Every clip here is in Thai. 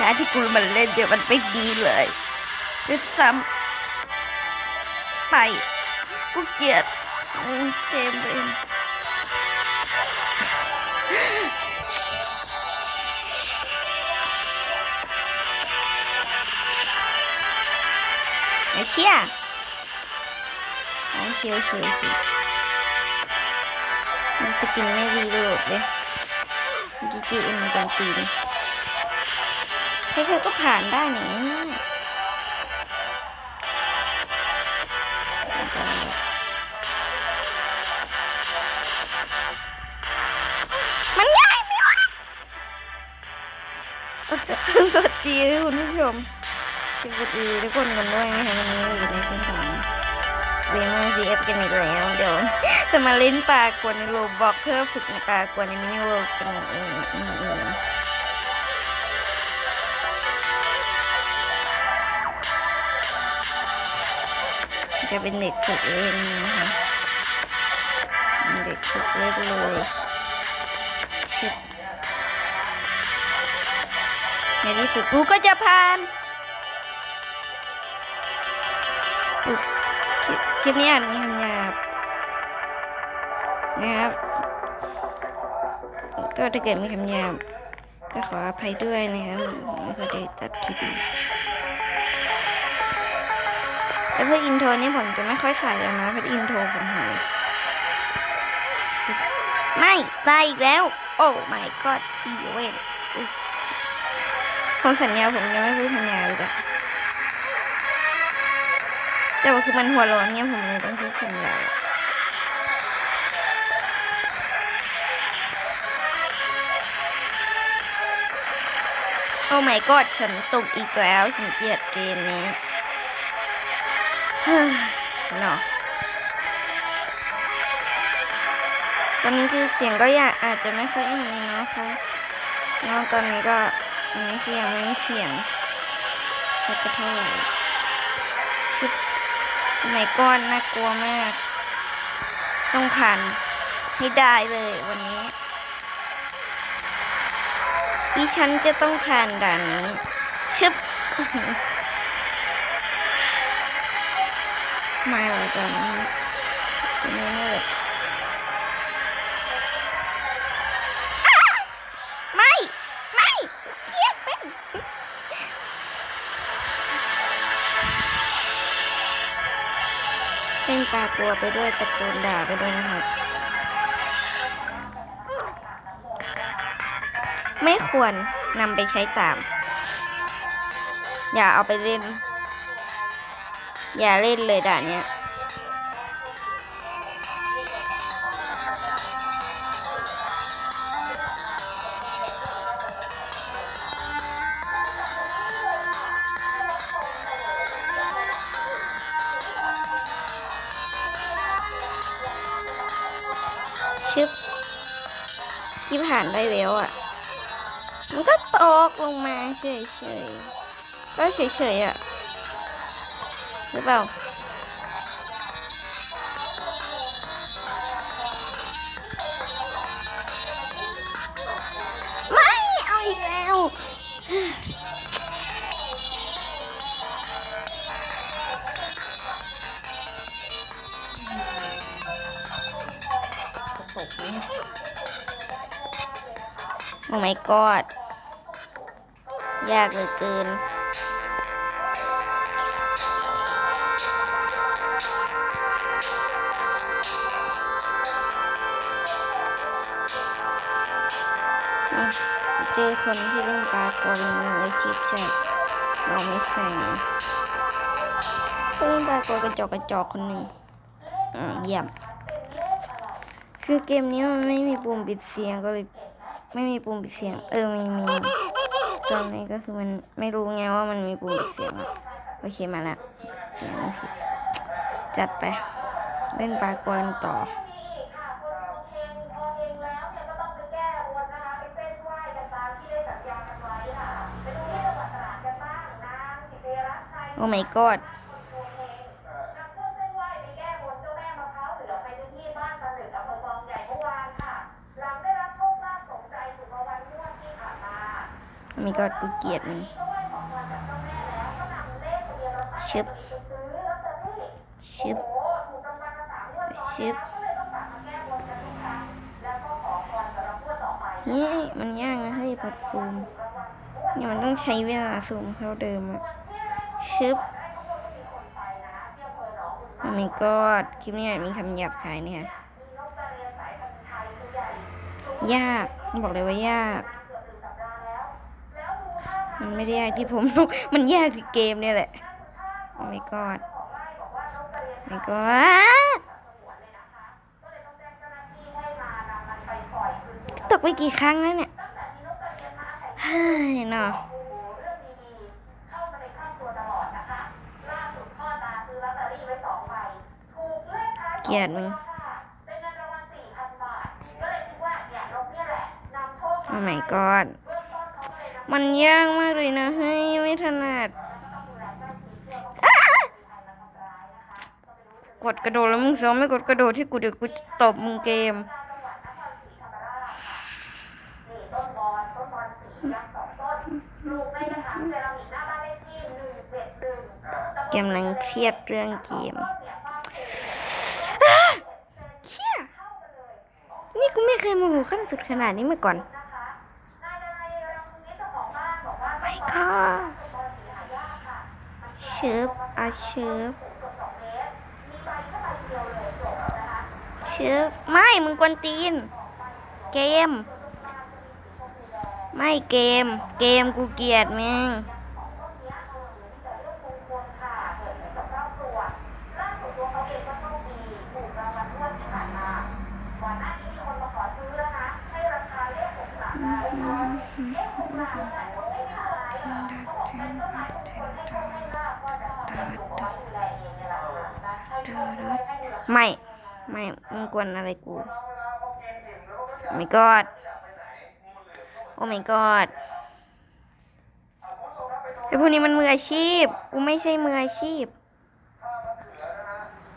การที่กูมันเล่นเดี๋ยวมันไม่ดีเลยด้วยซ้ำไป กูเกลียดเกมเองไอ้เชี่ยโอเคโอเคโอเคมันสกินไม่รีโหลดเลยจีจีเอ็มจังตี นใครๆก็ผ่านได้อย่างนี้ยมันง่ายไหมวะสวัสดีคุณผู้ชมสวัสดีทุกคนกันด้วยนะคะวันนี้อยู่ในช่วงของเวมาซีเอฟกันอีกแล้วเดี๋ยวจะมาเล่นปลากวนในโลบอกเพื่อฝึกในปลากวนในมินิเวิลด์กันเอง จะเป็นเด็กฝึกเล่นนะคะเป็นเด็กฝึกเล่นเลยชิบในที่สุดกูก็จะผ่านคลิปนี้อ่านมีคำหยาบนะครับก็ถ้าเกิดมีคำหยาบก็ขออภัยด้วยนะครับไม่ค่อยได้ตัดคลิป แล้วเพื่ออินโทรนี่ผมจะไม่ค่อยใส่แล้วนะเพราะอินโทรผมหายไม่ตายอีกแล้ว โอ้ my god อีเวนผมสัญญาผมยังไม่พูดสัญญาเลยอะแต่ว่าคือมันหัวร้อนเนี่ยผมเลยต้องพูดสัญญาโอ้ my god ฉันตกอีกแล้วฉันเกลียดเกมนี้ เนาะตอนนี้คือเสียงก็อยากอาจจะไม่ค่อยมีเนาะเพราะเนาะตอนนี้ก็อันนี้คือยังไม่มีเสียงสักเท่าไหร่ชิบไหนก้อนน่ากลัวมาก ต้องผ่านให้ได้เลยวันนี้ดิฉันจะต้องผ่านด่านนี้ชึบ ม่หรอกตอนนี้ไม่เลยอ้าไม่ไม่เกียดเป็นเป็นตากลัวไปด้วยตะโกนด่าไปด้วยนะครับ ไม่ควรนำไปใช้ตาม อย่าเอาไปเล่น อย่าเล่นเลยด่านเนี้ยชึบที่ผ่านได้แล้วอะ มันก็ตกลงมาเฉยๆ ก็เฉยๆอะ หรือเปล่าไม่เอาอีกแล้วโอ้ my god ยากเหลือเกิน เจอคนที่เล่นปลากรในอาชีพใช่เราไม่ใช่เล่นปลากรกระจอกกระจอกคนหนึ่งอ่าเยี่ยมคือเกมนี้มันไม่มีปุ่มปิดเสียงก็เลยไม่มีปุ่มปิดเสียง เออมีมีตอนนี้ก็คือมันไม่รู้ไงว่ามันมีปุ่มปิดเสียงอะโอเคมาละเสียงโอเคจัดไป เล่นปลากรต่อ อ้ my god โมีก็กูเกียดมันชึบชึบชึบนี่มันยากนะเฮ้ยพัดซูมเนี่ยมันต้องใช้เวลาซูมเท่าเดิมอะ ชึบโอ้ my god คลิปนี้มีคำหยาบคายเนี่ยยากบอกเลยว่ายาก มันไม่ได้ยากที่ผมมันยากที่เกมเนี่ยแหละ โอ้ my god โอ้ my god ตกไปกี่ครั้งแล้วเนี่ยเฮ้ยเนาะ กลียดมึงโอ้ my god มันยากมากเลยนะเฮ้ยไม่ถนัดอ้ากดกระโดดแล้วมึงซ้อมไม่กดกระโดดที่กูเดี๋ยวกูจะตบมึงเกมเกมนังเครียดเรื่องเกมอ้าเชี่ยนี่กูไม่ เคยโมโหขั้นสุดขนาดนี้มาก่อนไม่ค่ะเชิบอาเชิบเชิบไม่มึงกวนตีน เกม ไม่เกม เกมกูเกลียดมึง ไม่ ไม่มึงกวนอะไรกูไม่กอดโอ้ my god ไอพวกนี้มันมืออาชีพ กูไม่ใช่มืออาชีพ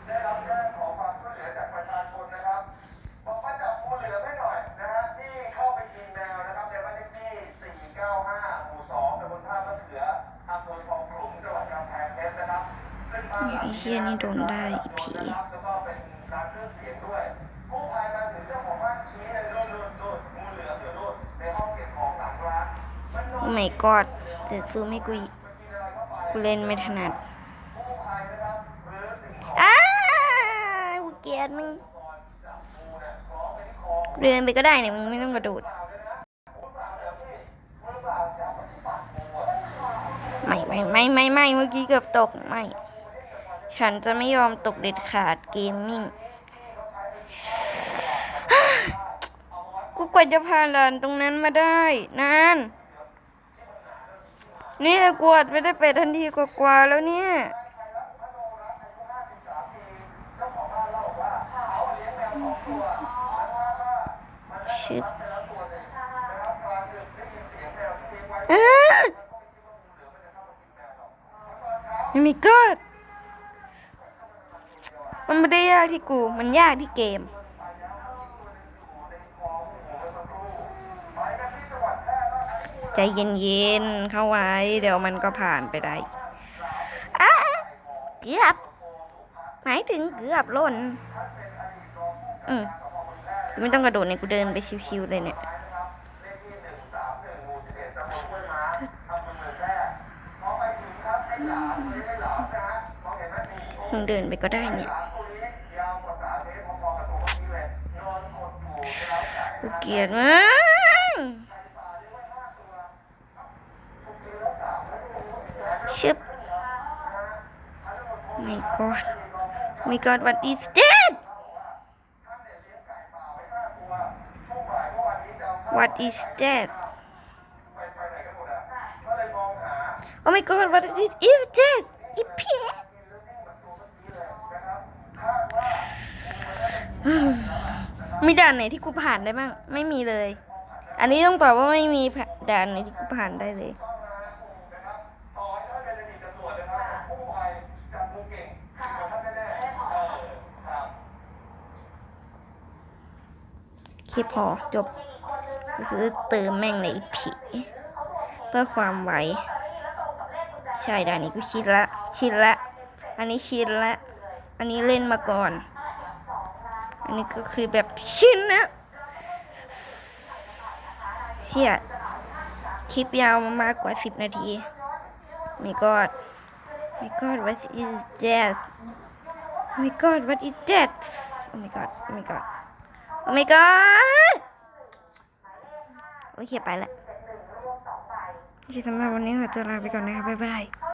ได้เมื่อยนะฮะที่เข้าไปกินแมวนะครับในบ้านเลขที่495หมู่2ตำบลท่ามะเขืออำเภอคลองขลุงจังหวัดกำแพงเพชรนะครับซึ่งบ้านหลังไอ้เหี้ยนี่โดนได้ผี นะครับแล้วก็เป็นการเครื่องเสียงด้วยกู้ภัยมาถึงเจ้าของบ้านชี้เลยโดนโดนโดนงูเหลือมอยู่โดนในห้องเก็บของหลังร้านมันนอนโอ้ my god เสือกซื้อไม่กูอีกกินอะไรเข้าไปกูเล่นไม่ถนัดกู้ภัยนะครับหรือสิ่งของอ้ากูเกลียดมึงเดินไปก็ได้เนี่ยมึงไม่ต้องกระโดดไม่ไม่ไม่ไม่ไม่เมื่อกี้เกือบตกไม่ ฉันจะไม่ยอมตกเด็ดขาดเกมมิ่ง กูกว่าจะผ่านด่านตรงนั้นมาได้ นานเนี่ยกวดไม่ได้ไปทันทีกว่าๆแล้วเนี่ยชิบอ้าไม่มีกอด มันไม่ได้ยากที่กู มันยากที่เกม ใจเย็นๆ เข้าไว้ เดี๋ยวมันก็ผ่านไปได้อ้าเกือบ หมายถึงเกือบล่น อืมไม่ต้องกระโดดเนี่ยกูเดินไปชิวๆเลยเนี่ยมึงเดินไปก็ได้เนี่ย เกลียดมึงชึบไม่กอดไม่กอด what is that what is that oh my god what is is that อีเพี้ยอื มีด่านไหนที่กูผ่านได้บ้าง ไม่มีเลย อันนี้ต้องตอบว่าไม่มีด่านไหนที่กูผ่านได้เลยโอเคพอจบกูซื้อเติมแม่งเลยผี เพื่อความไว ใช่ด่านนี้ก็ชินละ ชินละ อันนี้ชินละ อันนี้เล่นมาก่อน อันนี้ก็คือแบบชิ้นนะเชี่ยคลิปยาวมามากกว่าสิบนาทีมีกอดมีกอด what is that oh my god what is that oh my god oh my god oh my god โอเคไปละโอเคสำหรับวันนี้ขอตัวลาไปก่อนนะครับบ๊ายบาย